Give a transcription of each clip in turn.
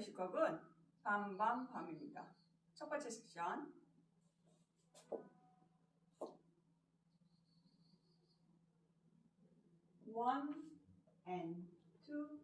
배우실 곡은 밤밤밤입니다. 첫 번째 섹션. one and two,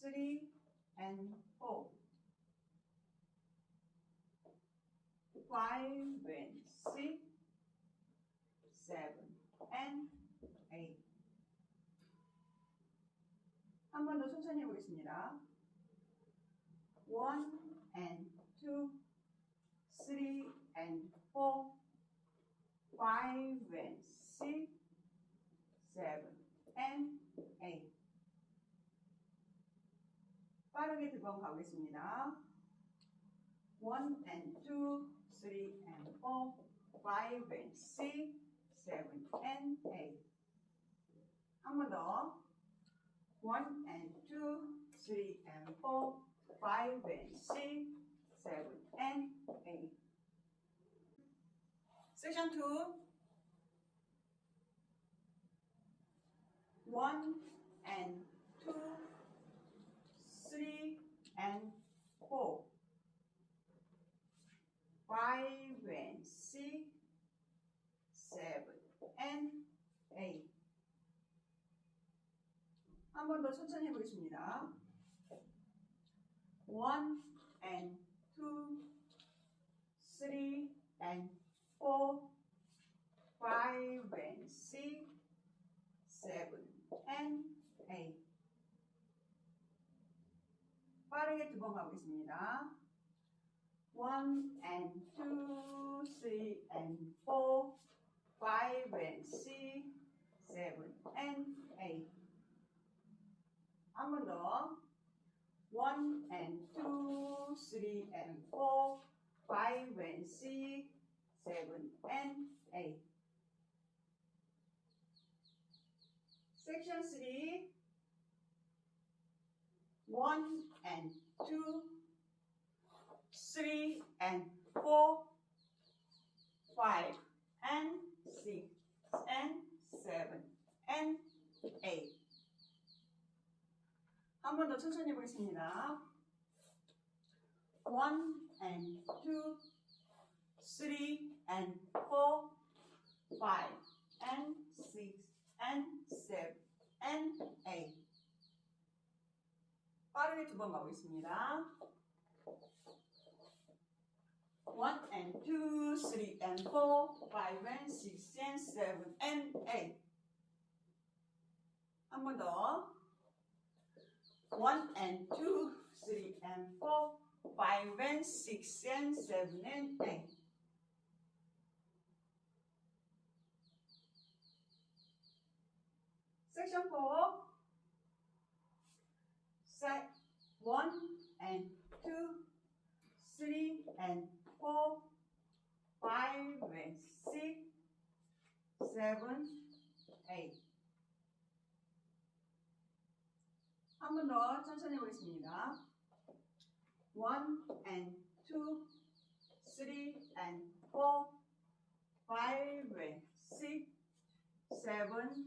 three and four, five and six, seven and eight. 한 번 더 천천히 해보겠습니다. one and two, three and four, five and six, seven and eight. 빠르게 두 번 가보겠습니다. one and two, three and four, five and six, seven and eight. 한 번 더. one and two, three and four, five and six, seven and eight. Section two. one and two, three and four, five and six, seven and eight. 한 번 더 천천히 해보겠습니다. one and two, three and four, five and six, seven and eight. 빠르게 두 번 가보겠습니다. one and two, three and four, three and four, five and six, seven and eight. Section 3 1 and 2 3 and 4 5 and 6 and 7 and 8 한 번 더 천천히 해보겠습니다 1 and 2 3 and 4 5 and 6 and seven and eight. 빠르게 두 번 가보겠습니다. One and two, three and four, five and six and seven and eight. 한 번 더. One and two, three and four, five and six and seven and eight. Section 4. Set 1 and 2, 3 and 4, 5 and 6, 7, 8. 한 번 더 천천히 해보겠습니다. 1 and 2, 3 and 4, 5 and 6, 7,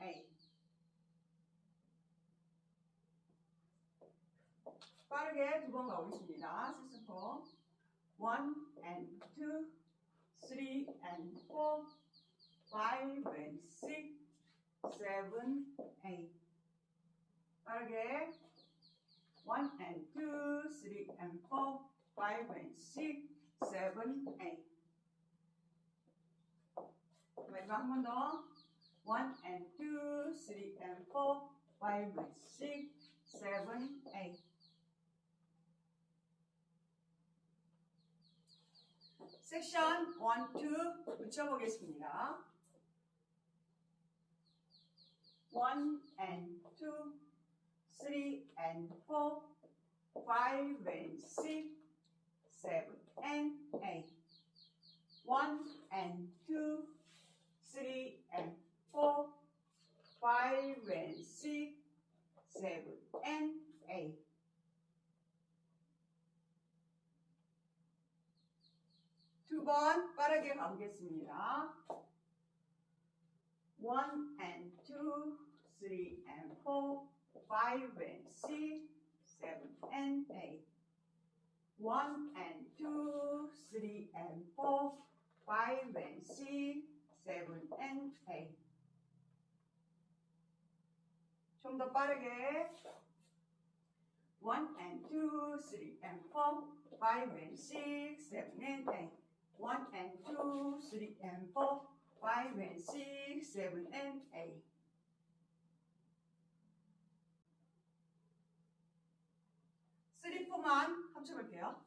8. 빠르게 두 번 가보겠습니다. 세스포 1 and 2, 3 and 4, 5 and 6, 7, 8. 빠르게 1 and 2, 3 and 4, 5 and 6, 7, 8. 마지막 한 번 더. 1 and 2, 3 and 4, 5 and 6, 7, 8. 섹션 1, 2 붙여보겠습니다. 1 and 2, 3 and 4, 5 and 6, 7 and 8. 1 and 2, 3 and 4, 5 and 6, 7 and 8. 두 번 빠르게 가보겠습니다. 1 and 2, 3 and 4, 5 and 6, 7 and One and two, three and four, five and six, seven and eight. 좀 더 빠르게. One and two, three and four, five and six, seven and eight. One and two, three and four, five and six, seven and eight. 쓰리 포만 합쳐볼게요.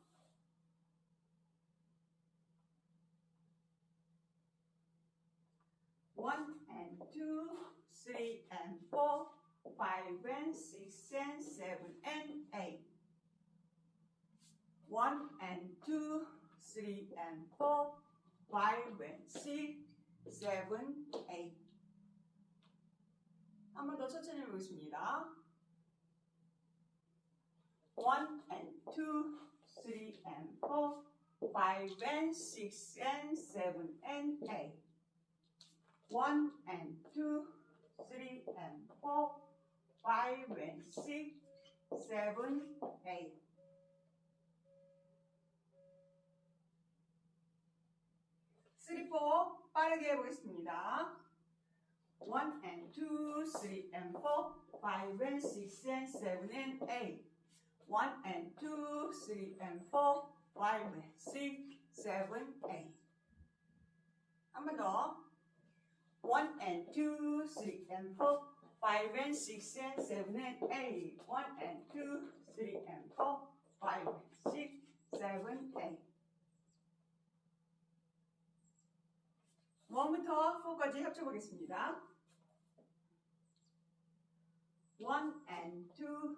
One and two, three and four, five and six and seven and eight. One and two, three and four, five and six, seven, eight. 한 번 더 천천히 해보겠습니다. One and two, three and four, five and six and seven and eight. One and two, three and four, five and six, seven, eight. Three, four 빠르게 해보겠습니다. One and two, three and four, five and six and seven and eight. One and two, three and four, five and six, seven, eight. 한 번 더. One and two, three and four, five and six and seven and eight. One and two, three and four, five and six, seven, eight. 원부터 4까지 합쳐보겠습니다. One and two,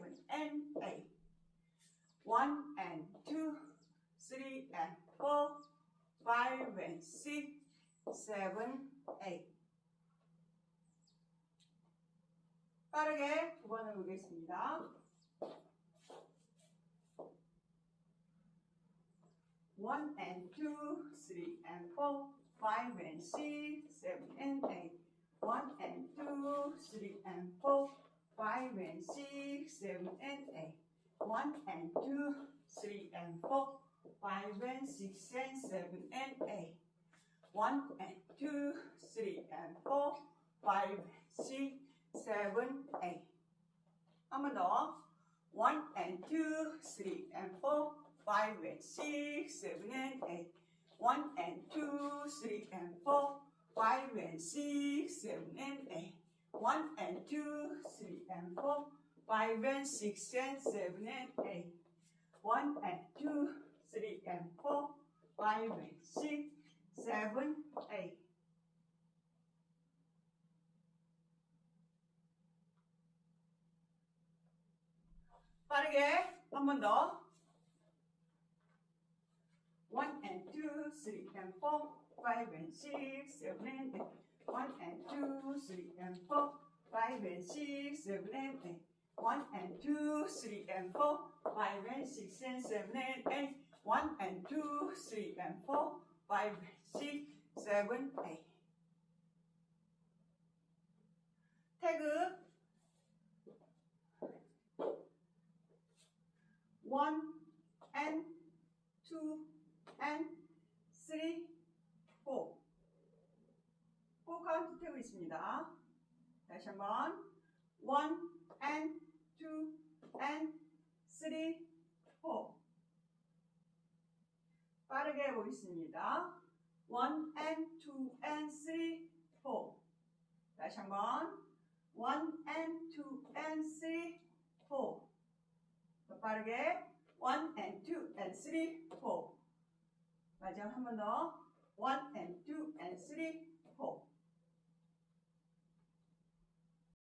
seven, eight. 빠르게 두 번 해보겠습니다. One and two, three and four, five and six, seven and eight. One and two, three and four, five and six, seven and eight. One and two, three and four, five and six and seven and eight. One and two, three and four, five, six, seven, eight. 한 번 더. One and two, three and four, five and six, seven and eight. One and two, three and four, five and six, seven and eight. One and two, three and four, five and six and seven and eight. One and two, three and four, five and six, seven, eight. 빠르게 한 번 더. One and two, three and four, five and six, seven and eight. One and two, three and four, five and six, seven and eight. One and two, three and four, five and six and seven and eight. One and two, three and four, 5, 6, 7, 8 태그. 1 and 2 and 3, 4 4 카운트 태그 있습니다. 다시 한번. 1 and 2 and 3, 4 빠르게 하고 있습니다. 1 and 2 and 3, 4. 다시 한번. 1 and 2 and 3, 4. 더 빠르게. 1 and 2 and 3, 4. 마지막 한 번 더. 1 and 2 and 3, 4.